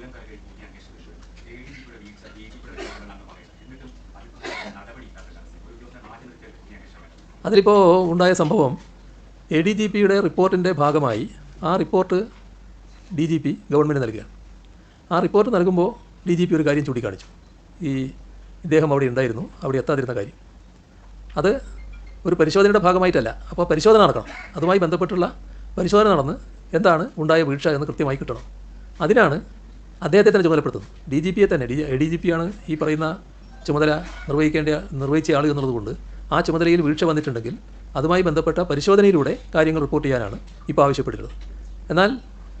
പൂയംകരയിൽ കൂടി അന്വേഷണ വിഷയം എ ഡി ജിയുടെ വീഴ്ച ഡി ജിയുടെ വീഴ്ചകളാണ് പറയുന്നത്. എന്നിട്ടും അത് നടപടി ഒരു ദിവസം മാറ്റി നിർത്തിയാൽ അതിലിപ്പോൾ ഉണ്ടായ സംഭവം എ ഡി ജി പിയുടെ റിപ്പോർട്ടിന്റെ ഭാഗമായി ആ report D G P government നൽകുകയാണ് ആ റിപ്പോർട്ട് നൽകുമ്പോൾ ഡി ജി പി ഒരു കാര്യം ചൂണ്ടിക്കാണിച്ചു. ഈ ഇദ്ദേഹം അവിടെ ഉണ്ടായിരുന്നു അവിടെ എത്താതിരുന്ന കാര്യം. അത് ഒരു പരിശോധനയുടെ ഭാഗമായിട്ടല്ല. അപ്പോൾ പരിശോധന നടക്കണം. അതുമായി ബന്ധപ്പെട്ടുള്ള പരിശോധന നടന്ന് എന്താണ് ഉണ്ടായ വീഴ്ച എന്ന് കൃത്യമായി കിട്ടണം. അതിനാണ് അദ്ദേഹത്തെ തന്നെ ചുമതലപ്പെടുത്തുന്നു ഡി ജി പിയെ തന്നെ ഡി ഡി ജി പി ആണ് ഈ പറയുന്ന ചുമതല നിർവഹിക്കേണ്ട നിർവഹിച്ച ആൾ എന്നുള്ളതുകൊണ്ട് ആ ചുമതലയിൽ വീഴ്ച വന്നിട്ടുണ്ടെങ്കിൽ അതുമായി ബന്ധപ്പെട്ട പരിശോധനയിലൂടെ കാര്യങ്ങൾ റിപ്പോർട്ട് ചെയ്യാനാണ് ഇപ്പോൾ ആവശ്യപ്പെട്ടിട്ടുള്ളത്. എന്നാൽ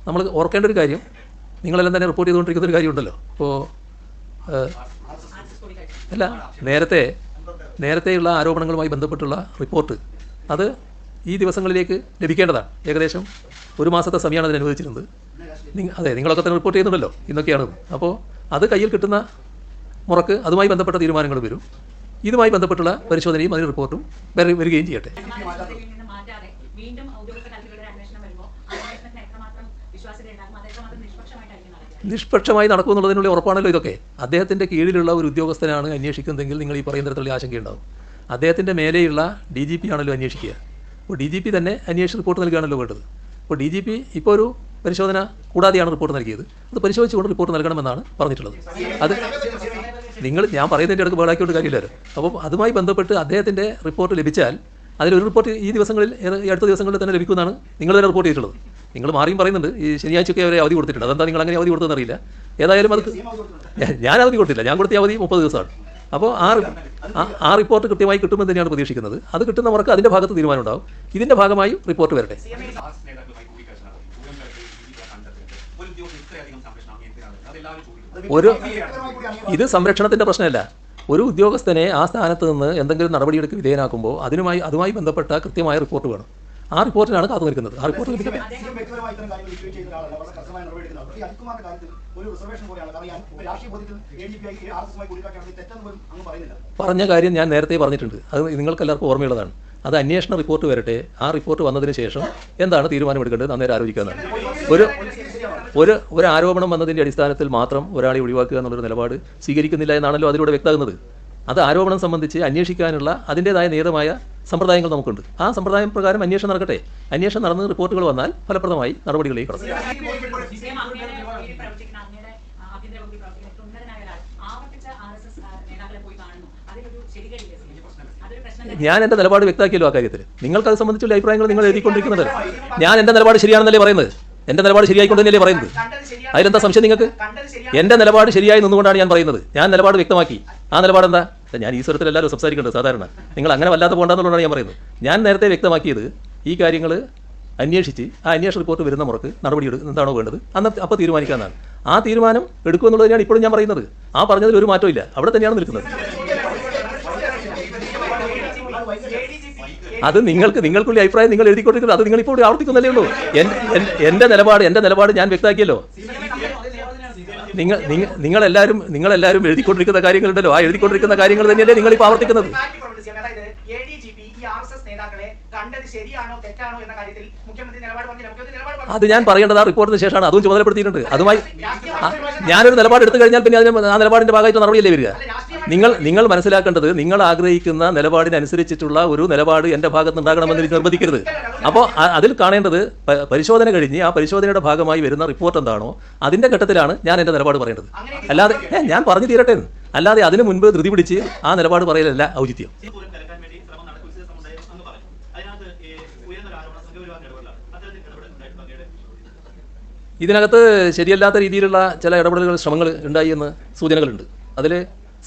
നമ്മൾ ഓർക്കേണ്ട ഒരു കാര്യം നിങ്ങളെല്ലാം തന്നെ റിപ്പോർട്ട് ചെയ്തുകൊണ്ടിരിക്കുന്ന ഒരു കാര്യമുണ്ടല്ലോ. അപ്പോൾ അല്ല നേരത്തെ നേരത്തെയുള്ള ആരോപണങ്ങളുമായി ബന്ധപ്പെട്ടുള്ള റിപ്പോർട്ട് അത് ഈ ദിവസങ്ങളിലേക്ക് ലഭിക്കേണ്ടതാണ്. ഏകദേശം ഒരു മാസത്തെ സമയമാണ് അതിന് അനുവദിച്ചിരുന്നത്. അതെ നിങ്ങളൊക്കെ തന്നെ റിപ്പോർട്ട് ചെയ്യുന്നുണ്ടല്ലോ ഇന്നൊക്കെയാണ്. അപ്പോൾ അത് കയ്യിൽ കിട്ടുന്ന മുറക്ക് അതുമായി ബന്ധപ്പെട്ട തീരുമാനങ്ങൾ വരും. ഇതുമായി ബന്ധപ്പെട്ടുള്ള പരിശോധനയും അതിന് റിപ്പോർട്ടും വരികയും ചെയ്യട്ടെ. അന്വേഷണം നിഷ്പക്ഷമായി നടക്കുമെന്നുള്ളതിനുള്ള ഉറപ്പാണല്ലോ ഇതൊക്കെ. അദ്ദേഹത്തിന്റെ കീഴിലുള്ള ഒരു ഉദ്യോഗസ്ഥനാണ് അന്വേഷിക്കുന്നതെങ്കിൽ നിങ്ങൾ ഈ പറയുന്ന തരത്തിലുള്ള ആശങ്കയുണ്ടാവും അദ്ദേഹത്തിന്റെ മേലെയുള്ള ഡി ജി പി ആണല്ലോ അന്വേഷിക്കുക. അപ്പോൾ ഡി ജി പി തന്നെ അന്വേഷിച്ച് റിപ്പോർട്ട് നൽകുകയാണല്ലോ വേണ്ടത്. അപ്പോൾ ഡി ജി പി ഇപ്പോൾ ഒരു പരിശോധന കൂടാതെയാണ് റിപ്പോർട്ട് നൽകിയത്? അത് പരിശോധിച്ചുകൊണ്ട് റിപ്പോർട്ട് നൽകണമെന്നാണ് പറഞ്ഞിട്ടുള്ളത്. അത് നിങ്ങൾ ഞാൻ പറയുന്നതിന്റെ ഇടയ്ക്ക് വേളാക്കിയോണ്ട് കാര്യമില്ലല്ലോ. അപ്പോൾ അതുമായി ബന്ധപ്പെട്ട് അദ്ദേഹത്തിന്റെ റിപ്പോർട്ട് ലഭിച്ചാൽ അതിലൊരു റിപ്പോർട്ട് ഈ ദിവസങ്ങളിൽ അടുത്ത ദിവസങ്ങളിൽ തന്നെ ലഭിക്കുമെന്നാണ് നിങ്ങൾ തന്നെ റിപ്പോർട്ട് ചെയ്തിട്ടുള്ളത്. നിങ്ങൾ മാറിയും പറയുന്നുണ്ട്. ഈ ശനിയാഴ്ചയൊക്കെ അവരെ അവധി കൊടുത്തിട്ടുണ്ട്. അതെന്താ നിങ്ങൾ അങ്ങനെ അവധി കൊടുത്തതെന്ന് അറിയില്ല. ഏതായാലും അത് ഞാൻ- അവധി കൊടുത്തില്ല. ഞാൻ കൊടുത്തിയ അവധി മുപ്പത് ദിവസമാണ്. അപ്പോൾ ആ ആ- റിപ്പോർട്ട് കൃത്യമായി കിട്ടുമെന്ന് തന്നെയാണ് പ്രതീക്ഷിക്കുന്നത്. അത് കിട്ടുന്നവർക്ക് അതിന്റെ ഭാഗത്ത് തീരുമാനം ഉണ്ടാവും ഇതിന്റെ ഭാഗമായി റിപ്പോർട്ട് വരട്ടെ. ഒരു ഇത് സംരക്ഷണത്തിന്റെ പ്രശ്നമല്ല. ഒരു ഉദ്യോഗസ്ഥനെ ആ സ്ഥാനത്ത് നിന്ന് എന്തെങ്കിലും നടപടിയെടുക്ക് വിധേയനാക്കുമ്പോൾ അതിനുമായി അതുമായി ബന്ധപ്പെട്ട കൃത്യമായ റിപ്പോർട്ട് വേണം. ആ റിപ്പോർട്ടിനാണ് കാത്തു നിൽക്കുന്നത്. ആ റിപ്പോർട്ട് ലഭിക്കട്ടെ പറഞ്ഞ കാര്യം ഞാൻ നേരത്തെ പറഞ്ഞിട്ടുണ്ട്. അത് നിങ്ങൾക്ക് എല്ലാവർക്കും ഓർമ്മയുള്ളതാണ്. അത് അന്വേഷണ റിപ്പോർട്ട് വരട്ടെ. ആ റിപ്പോർട്ട് വന്നതിന് ശേഷം എന്താണ് തീരുമാനമെടുക്കേണ്ടത് അന്നേരം ആലോചിക്കാമെന്നാണ് ഒരു ഒരു ഒരു ആരോപണം വന്നതിന്റെ അടിസ്ഥാനത്തിൽ മാത്രം ഒരാളെ ഒഴിവാക്കുക എന്നുള്ളൊരു നിലപാട് സ്വീകരിക്കുന്നില്ല എന്നാണല്ലോ അതിലൂടെ വ്യക്തമാകുന്നത്. അത് ആരോപണം സംബന്ധിച്ച് അന്വേഷിക്കാനുള്ള അതിന്റെതായ നിയതമായ സമ്പ്രദായങ്ങൾ നമുക്കുണ്ട്. ആ സമ്പ്രദായം പ്രകാരം അന്വേഷണം നടക്കട്ടെ. അന്വേഷണം നടന്ന് റിപ്പോർട്ടുകൾ വന്നാൽ ഫലപ്രദമായി നടപടികളിലേക്ക് പ്രശ്നം ഞാൻ എന്റെ നിലപാട് വ്യക്തമാക്കിയല്ലോ ആ കാര്യത്തിൽ നിങ്ങൾക്ക് അത് സംബന്ധിച്ചുള്ള അഭിപ്രായങ്ങൾ നിങ്ങൾ എഴുതിക്കൊണ്ടിരിക്കുന്നത്. ഞാൻ എന്റെ നിലപാട് ശരിയാണെന്നല്ലേ പറയുന്നത്? എന്റെ നിലപാട് ശരിയായിക്കൊണ്ട് തന്നെയല്ലേ പറയുന്നത്? അതിലെന്താ സംശയം നിങ്ങൾക്ക്? എന്റെ നിലപാട് ശരിയായി നിന്നുകൊണ്ടാണ് ഞാൻ പറയുന്നത്. ഞാൻ നിലപാട് വ്യക്തമാക്കി. ആ നിലപാട് എന്താ ഞാൻ ഈ സ്വരത്തിൽ എല്ലാവരും സംസാരിക്കേണ്ടത് സാധാരണ. നിങ്ങൾ അങ്ങനെ വല്ലാതെ പോകണ്ടെന്നുള്ളതാണ് ഞാൻ പറയുന്നത്. ഞാൻ നേരത്തെ വ്യക്തമാക്കിയത് ഈ കാര്യങ്ങൾ അന്വേഷിച്ച് ആ അന്വേഷണ റിപ്പോർട്ട് വരുന്ന മുറക്ക് നടപടി എന്താണോ വേണ്ടത്. അന്ന് അപ്പോൾ തീരുമാനിക്കാമെന്നാണ് ആ തീരുമാനം എടുക്കുമെന്നുള്ളത് തന്നെയാണ് ഇപ്പോഴും ഞാൻ പറയുന്നത്. ആ പറഞ്ഞതിൽ ഒരു മാറ്റമില്ല അവിടെ തന്നെയാണ് നിൽക്കുന്നത്. അത് നിങ്ങൾക്ക് നിങ്ങൾക്കുള്ള അഭിപ്രായം നിങ്ങൾ എഴുതിക്കൊണ്ടിരിക്കുന്നത്. അത് നിങ്ങൾ ഇപ്പോൾ ആവർത്തിക്കുന്നല്ലേ ഉള്ളൂ. എന്റെ നിലപാട് എന്റെ നിലപാട് ഞാൻ വ്യക്തമാക്കിയല്ലോ. നിങ്ങൾ നിങ്ങൾ നിങ്ങളെല്ലാവരും നിങ്ങളെല്ലാവരും എഴുതിക്കൊണ്ടിരിക്കുന്ന കാര്യങ്ങളുണ്ടല്ലോ. ആ എഴുതിക്കൊണ്ടിരിക്കുന്ന കാര്യങ്ങൾ തന്നെയല്ലേ നിങ്ങൾ ഇപ്പോൾ ആവർത്തിക്കുന്നത്. അത് ഞാൻ പറയേണ്ടത് ആ റിപ്പോർട്ടിന് ശേഷമാണ്. അതും ചുമതലപ്പെടുത്തിയിട്ടുണ്ട്. അതുമായി ഞാനൊരു നിലപാട് എടുത്തു കഴിഞ്ഞാൽ പിന്നെ ആ നിലപാടിന്റെ ഭാഗമായിട്ട് നടപടിയല്ലേ വരിക? നിങ്ങൾ നിങ്ങൾ മനസ്സിലാക്കേണ്ടത് നിങ്ങൾ ആഗ്രഹിക്കുന്ന നിലപാടിനനുസരിച്ചിട്ടുള്ള ഒരു നിലപാട് എന്റെ ഭാഗത്ത് ഉണ്ടാകണമെന്ന് എനിക്ക് നിർബന്ധിക്കരുത്. അപ്പോൾ അതിൽ കാണേണ്ടത് പരിശോധന കഴിഞ്ഞ് ആ പരിശോധനയുടെ ഭാഗമായി വരുന്ന റിപ്പോർട്ട് എന്താണോ അതിന്റെ ഘട്ടത്തിലാണ് ഞാൻ എന്റെ നിലപാട് പറയേണ്ടത്. അല്ലാതെ ഞാൻ പറഞ്ഞു തീരട്ടെ. അല്ലാതെ അതിനു മുൻപ് ധൃതി പിടിച്ച് ആ നിലപാട് പറയലല്ല ഔചിത്യം. ഇതിനകത്ത് ശരിയല്ലാത്ത രീതിയിലുള്ള ചില ഇടപെടലുകൾ ശ്രമങ്ങൾ ഉണ്ടായി എന്ന് സൂചനകളുണ്ട്. അതിൽ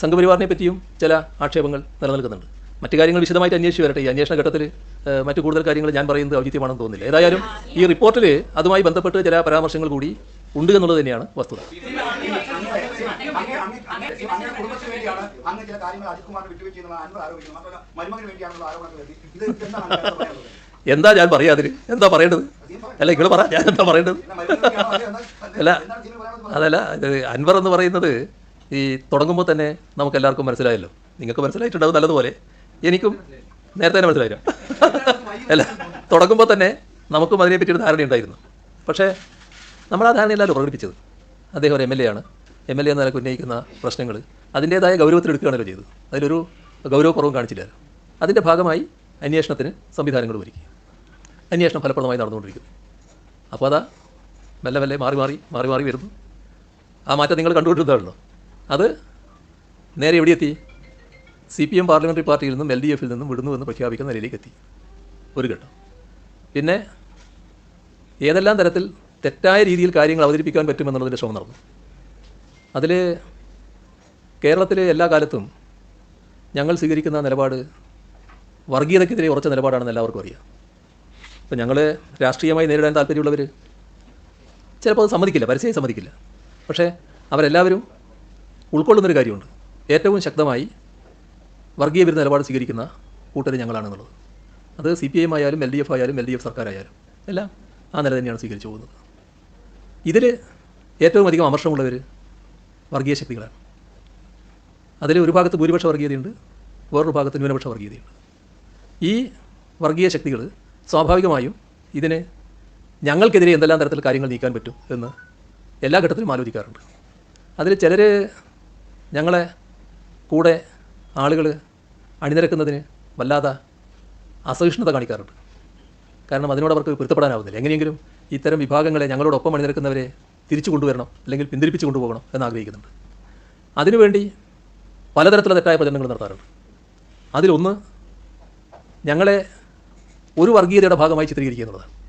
സംഘപരിവാറിനെ പറ്റിയും ചില ആക്ഷേപങ്ങൾ നിലനിൽക്കുന്നുണ്ട്. മറ്റു കാര്യങ്ങൾ വിശദമായിട്ട് അന്വേഷിച്ച് വരട്ടെ. ഈ അന്വേഷണ ഘട്ടത്തിൽ മറ്റു കൂടുതൽ കാര്യങ്ങൾ ഞാൻ പറയുന്നത് ഔചിത്യമാണെന്ന് തോന്നുന്നില്ല. ഏതായാലും ഈ റിപ്പോർട്ടിൽ അതുമായി ബന്ധപ്പെട്ട് ചില പരാമർശങ്ങൾ കൂടി ഉണ്ട് എന്നുള്ളത് തന്നെയാണ് വസ്തുത. എന്താ ഞാൻ പറയാ അതിന് എന്താ പറയേണ്ടത്? അല്ല ഇങ്ങൾ പറ. ഞാൻ എന്താ പറയേണ്ടത്? അല്ല? അതല്ല അൻവർ എന്ന് പറയുന്നത് ഈ തുടങ്ങുമ്പോൾ തന്നെ നമുക്ക് എല്ലാവർക്കും മനസ്സിലായല്ലോ. നിങ്ങൾക്ക് മനസ്സിലായിട്ടുണ്ടാവും നല്ലതുപോലെ. എനിക്കും നേരത്തെ തന്നെ മനസ്സിലായില്ല. അല്ല തുടങ്ങുമ്പോൾ തന്നെ നമുക്കും അതിനെപ്പറ്റി ഒരു ധാരണയുണ്ടായിരുന്നു പക്ഷേ നമ്മൾ ആ ധാരണയല്ലല്ലോ പ്രകടിപ്പിച്ചത്. അദ്ദേഹം ഒരു എം എൽ എ ആണ്. എം എൽ എ എന്ന നിലയ്ക്ക് ഉന്നയിക്കുന്ന പ്രശ്നങ്ങൾ അതിന്റേതായ ഗൗരവത്തിലെടുക്കുകയാണല്ലോ ചെയ്തത്. അതിലൊരു ഗൗരവക്കുറവും കാണിച്ചില്ല. അതിന്റെ ഭാഗമായി അന്വേഷണത്തിന് സംവിധാനങ്ങൾ ഒരുക്കി. അന്വേഷണം ഫലപ്രദമായി നടന്നുകൊണ്ടിരിക്കുന്നു. അപ്പോൾ അതാ മെല്ലെ മെല്ലെ മാറി മാറി മാറി മാറി വരുന്നു. ആ മാറ്റം നിങ്ങൾ കണ്ടുകൊണ്ടിരുന്നതാണല്ലോ. അത് നേരെ എവിടെയെത്തി സി പി എം പാർലമെന്ററി പാർട്ടിയിൽ നിന്നും എൽ ഡി എഫിൽ നിന്നും വിടുന്നു എന്ന് പ്രഖ്യാപിക്കുന്ന നിലയിലേക്ക് എത്തി. ഒരു ഘട്ടം. പിന്നെ ഏതെല്ലാം തരത്തിൽ തെറ്റായ രീതിയിൽ കാര്യങ്ങൾ അവതരിപ്പിക്കാൻ പറ്റുമെന്നുള്ളതിന്റെ ശ്രമം നടന്നു. അതിൽ കേരളത്തിലെ എല്ലാ കാലത്തും ഞങ്ങൾ സ്വീകരിക്കുന്ന നിലപാട് വർഗീയതയ്ക്കെതിരെ ഉറച്ച നിലപാടാണെന്ന് എല്ലാവർക്കും അറിയാം. അപ്പം ഞങ്ങൾ രാഷ്ട്രീയമായി നേരിടാൻ താല്പര്യമുള്ളവർ ചിലപ്പോൾ അത് സമ്മതിക്കില്ല പരസ്യമായി സമ്മതിക്കില്ല. പക്ഷേ അവരെല്ലാവരും ഉൾക്കൊള്ളുന്നൊരു കാര്യമുണ്ട്. ഏറ്റവും ശക്തമായി വർഗീയ വിരുദ്ധ നിലപാട് സ്വീകരിക്കുന്ന കൂട്ടർ ഞങ്ങളാണെന്നുള്ളത്. അത് സി പി എം ആയാലും എൽ ഡി എഫ് ആയാലും എൽ ഡി എഫ് സർക്കാരായാലും എല്ലാം ആ നില തന്നെയാണ് സ്വീകരിച്ചു പോകുന്നത്. ഇതിൽ ഏറ്റവും അധികം അമർഷമുള്ളവർ വർഗീയ ശക്തികളാണ്. അതിൽ ഒരു ഭാഗത്ത് ഭൂരിപക്ഷ വർഗീയതയുണ്ട് വേറൊരു ഭാഗത്ത് ന്യൂനപക്ഷ വർഗീയതയുണ്ട്. ഈ വർഗീയ ശക്തികൾ സ്വാഭാവികമായും ഇതിന് ഞങ്ങൾക്കെതിരെ എന്തെല്ലാം തരത്തിൽ കാര്യങ്ങൾ നീക്കാൻ പറ്റും എന്ന് എല്ലാ ഘട്ടത്തിലും ആലോചിക്കാറുണ്ട്. അതിൽ ചിലർ ഞങ്ങളെ കൂടെ ആളുകൾ അണിനിരക്കുന്നതിന് വല്ലാതെ അസഹിഷ്ണുത കാണിക്കാറുണ്ട്. കാരണം അതിനോട് അവർക്ക് പൊരുത്തപ്പെടാനാവുന്നില്ല. എങ്ങനെയെങ്കിലും ഇത്തരം വിഭാഗങ്ങളെ ഞങ്ങളോടൊപ്പം അണിനിരക്കുന്നവരെ തിരിച്ചു കൊണ്ടുവരണം അല്ലെങ്കിൽ പിന്തിരിപ്പിച്ച് കൊണ്ടുപോകണം എന്ന് ആഗ്രഹിക്കുന്നുണ്ട് അതിനുവേണ്ടി പലതരത്തിലുള്ള തെറ്റായ പ്രചരണങ്ങൾ നടത്താറുണ്ട്. അതിലൊന്ന് ഞങ്ങളെ ഒരു വർഗീയതയുടെ ഭാഗമായി ചിത്രീകരിക്കുക എന്നുള്ളതാണ്.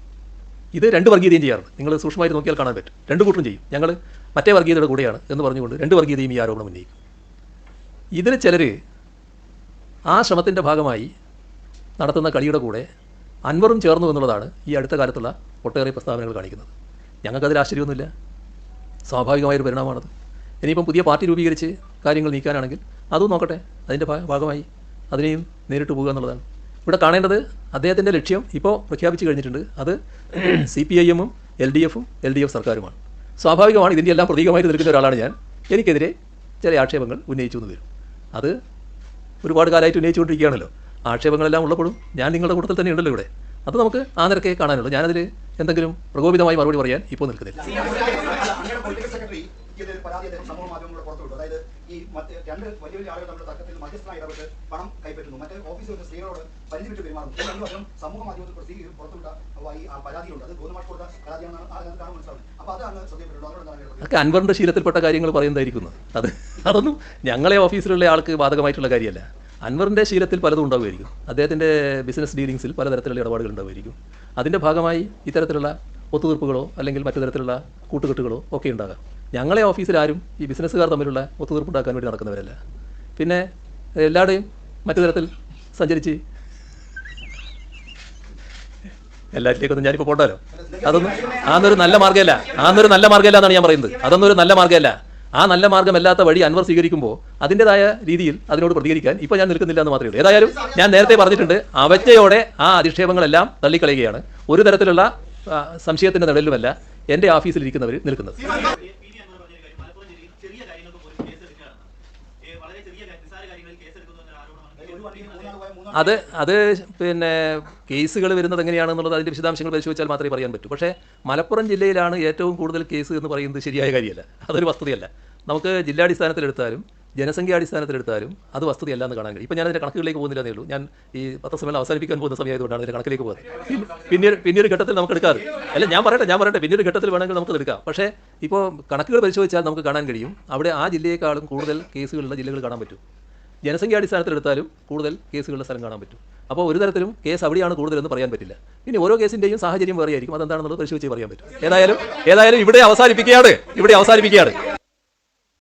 ഇത് രണ്ട് വർഗീയതയും ചെയ്യാറുണ്ട്. നിങ്ങൾ സൂക്ഷ്മമായിട്ട് നോക്കിയാൽ കാണാൻ പറ്റും. രണ്ട് കൂട്ടരും ചെയ്യും. ഞങ്ങൾ മറ്റേ വർഗീയതയുടെ കൂടെയാണ് എന്ന് പറഞ്ഞുകൊണ്ട് രണ്ട് വർഗീയതയും ഈ ആരോപണം ഉന്നയിക്കും. ഇതിൽ ചിലർ ആ ശ്രമത്തിന്റെ ഭാഗമായി നടത്തുന്ന കളിയുടെ കൂടെ അൻവറും ചേർന്നു എന്നുള്ളതാണ് ഈ അടുത്ത കാലത്തുള്ള ഒട്ടേറെ പ്രസ്താവനകൾ കാണിക്കുന്നത്. ഞങ്ങൾക്കതിൽ ആശ്ചര്യമൊന്നുമില്ല. സ്വാഭാവികമായൊരു പരിണാമമാണത്. ഇനിയിപ്പം പുതിയ പാർട്ടി രൂപീകരിച്ച് കാര്യങ്ങൾ നീക്കാനാണെങ്കിൽ അതും നോക്കട്ടെ. അതിന്റെ ഭാഗമായി അതിനെയും നേരിട്ട് പോകുക എന്നുള്ളതാണ്. ഇവിടെ കാണേണ്ടത് അദ്ദേഹത്തിന്റെ ലക്ഷ്യം ഇപ്പോൾ പ്രഖ്യാപിച്ചു കഴിഞ്ഞിട്ടുണ്ട്. അത് സി പി ഐ എമ്മും എൽ ഡി എഫും എൽ ഡി എഫ് സർക്കാരുമാണ്. സ്വാഭാവികമാണ് ഇതിന്റെ എല്ലാം പ്രതീകമായിട്ട് നിൽക്കുന്ന ഒരാളാണ് ഞാൻ. എനിക്കെതിരെ ചില ആക്ഷേപങ്ങൾ ഉന്നയിച്ചു എന്ന് വരും. അത് ഒരുപാട് കാലമായിട്ട് ഉന്നയിച്ചുകൊണ്ടിരിക്കുകയാണല്ലോ. ആക്ഷേപങ്ങളെല്ലാം ഉള്ളപ്പോഴും ഞാൻ നിങ്ങളുടെ കൂട്ടത്തിൽ തന്നെ ഉണ്ടല്ലോ ഇവിടെ. അത് നമുക്ക് ആ നിരക്കേ കാണാനുള്ളൂ. ഞാനതിൽ എന്തെങ്കിലും പ്രകോപിതമായി മറുപടി പറയാൻ ഇപ്പോൾ നിൽക്കുന്നില്ല അങ്ങനെ പൊളിറ്റിക്കൽ സെക്രട്ടറി ഇത് പരാതി അദ്ദേഹം സമൂഹ മാധ്യമങ്ങളിലൂടെ പുറത്തുവിട്ടു ഈ രണ്ട് വലിയ വലിയ ആളുകൾ തമ്മിലുള്ള തർക്കത്തിൽ മധ്യസ്ഥനായി ഇടപെട്ട് പണം കൈപ്പറ്റുന്നു. മറ്റേ ഓഫീസിൽ വരുന്ന സ്ത്രീകളോട് പരിധി വിട്ട് പെരുമാറുന്നു. രണ്ടു അദ്ദേഹം സമൂഹ മാധ്യമത്തിൽ പ്രസിദ്ധീകരിച്ച് പുറത്തുവിട്ട ഈ ആ പരാതിയുണ്ട് അത് ഗോതമാഷ് കൊടുത്ത പരാതിയാണെന്നാണ് അതിനകത്താണ് മനസ്സിലാവുന്നത്. അപ്പോൾ അതാണ് ശ്രദ്ധയപ്പെട്ടുള്ളത് അതൊക്കെ അൻവറിന്റെ ശീലത്തിൽപ്പെട്ട കാര്യങ്ങൾ പറയുന്നതായിരിക്കുന്നു. അത് അതൊന്നും ഞങ്ങളെ ഓഫീസിലുള്ള ആൾക്ക് ബാധകമായിട്ടുള്ള കാര്യമല്ല. അൻവറിന്റെ ശീലത്തിൽ പലതും ഉണ്ടാവുമായിരിക്കും. അദ്ദേഹത്തിന്റെ ബിസിനസ് ഡീലിങ്സിൽ പലതരത്തിലുള്ള ഇടപാടുകൾ ഉണ്ടാവുമായിരിക്കും. അതിന്റെ ഭാഗമായി ഇത്തരത്തിലുള്ള ഒത്തുതീർപ്പുകളോ അല്ലെങ്കിൽ മറ്റു തരത്തിലുള്ള കൂട്ടുകെട്ടുകളോ ഒക്കെ ഉണ്ടാകാം. ഞങ്ങളെ ഓഫീസിലാരും ഈ ബിസിനസ്സുകാർ തമ്മിലുള്ള ഒത്തുതീർപ്പുണ്ടാക്കാൻ വേണ്ടി നടക്കുന്നവരല്ല. പിന്നെ എല്ലാവരുടെയും മറ്റു തരത്തിൽ സഞ്ചരിച്ച് എല്ലാറ്റിലേക്കൊന്നും ഞാനിപ്പോൾ പോണ്ടാലോ? അതൊന്നും ആന്നൊരു നല്ല മാർഗമല്ല. ആന്നൊരു നല്ല മാർഗമല്ല എന്നാണ് ഞാൻ പറയുന്നത്. അതൊന്നും ഒരു നല്ല മാർഗമല്ല. ആ നല്ല മാർഗമല്ലാത്ത വഴി അൻവർ സ്വീകരിക്കുമ്പോൾ അതിന്റെതായ രീതിയിൽ അതിനോട് പ്രതികരിക്കാൻ ഇപ്പോൾ ഞാൻ നിൽക്കുന്നില്ല എന്ന് മാത്രമേ ഉള്ളൂ. ഏതായാലും ഞാൻ നേരത്തെ പറഞ്ഞിട്ടുണ്ട് അവജ്ഞയോടെ ആ അധിക്ഷേപങ്ങളെല്ലാം തള്ളിക്കളയുകയാണ്. ഒരു തരത്തിലുള്ള സംശയത്തിന്റെ നിഴലുമല്ല എന്റെ ഓഫീസിലിരിക്കുന്നവർ നിൽക്കുന്നത്. അത് അത് പിന്നെ കേസുകൾ വരുന്നത് എങ്ങനെയാണെന്നുള്ളത് അതിന്റെ വിശദാംശങ്ങൾ പരിശോധിച്ചാൽ മാത്രമേ പറയാൻ പറ്റൂ. പക്ഷേ മലപ്പുറം ജില്ലയിലാണ് ഏറ്റവും കൂടുതൽ കേസ് എന്ന് പറയുന്നത് ശരിയായ കാര്യമല്ല. അതൊരു വസ്തുതയല്ല. നമുക്ക് ജില്ലാടിസ്ഥാനത്തിലെടുത്താലും ജനസംഖ്യാടിസ്ഥാനത്തിലെടുത്താലും അത് വസ്തുതയല്ല എന്ന് കാണാൻ കഴിയും. ഇപ്പം ഞാൻ അതിന്റെ കണക്കുകളിലേക്ക് പോകുന്നില്ലെന്നേ ഉള്ളൂ. ഞാൻ ഈ പത്രസമ്മേളനം അവസാനിപ്പിക്കാൻ പോകുന്ന സമയമായതുകൊണ്ടാണ് അതിന്റെ കണക്കിലേക്ക് പോകുന്നത്. പിന്നീട് പിന്നീട് ഘട്ടത്തിൽ നമുക്ക് എടുക്കാറ്. അല്ല ഞാൻ പറയട്ടെ ഞാൻ പറയട്ടെ. പിന്നീട് ഘട്ടത്തിൽ വേണമെങ്കിൽ നമുക്ക് എടുക്കാം. പക്ഷേ ഇപ്പോൾ കണക്കുകൾ പരിശോധിച്ചാൽ നമുക്ക് കാണാൻ കഴിയും. അവിടെ ആ ജില്ലയെക്കാളും കൂടുതൽ കേസുകളുള്ള ജില്ലകൾ കാണാൻ പറ്റും. ജനസംഖ്യാടിസ്ഥാനത്തിലെടുത്താലും കൂടുതൽ കേസുകളുടെ സ്ഥലം കാണാൻ പറ്റും. അപ്പോൾ ഒരു തരത്തിലും കേസ് അവിടെയാണ് കൂടുതലെന്ന് പറയാൻ പറ്റില്ല. ഇനി ഓരോ കേസിന്റെയും സാഹചര്യം വേറെയായിരിക്കും. അതെന്താണെന്നുള്ളത് പരിശോധിച്ച് പറയാൻ പറ്റും. ഏതായാലും ഏതായാലും ഇവിടെ അവസാനിപ്പിക്കുകയാണ്. ഇവിടെ അവസാനിപ്പിക്കുകയാണ്.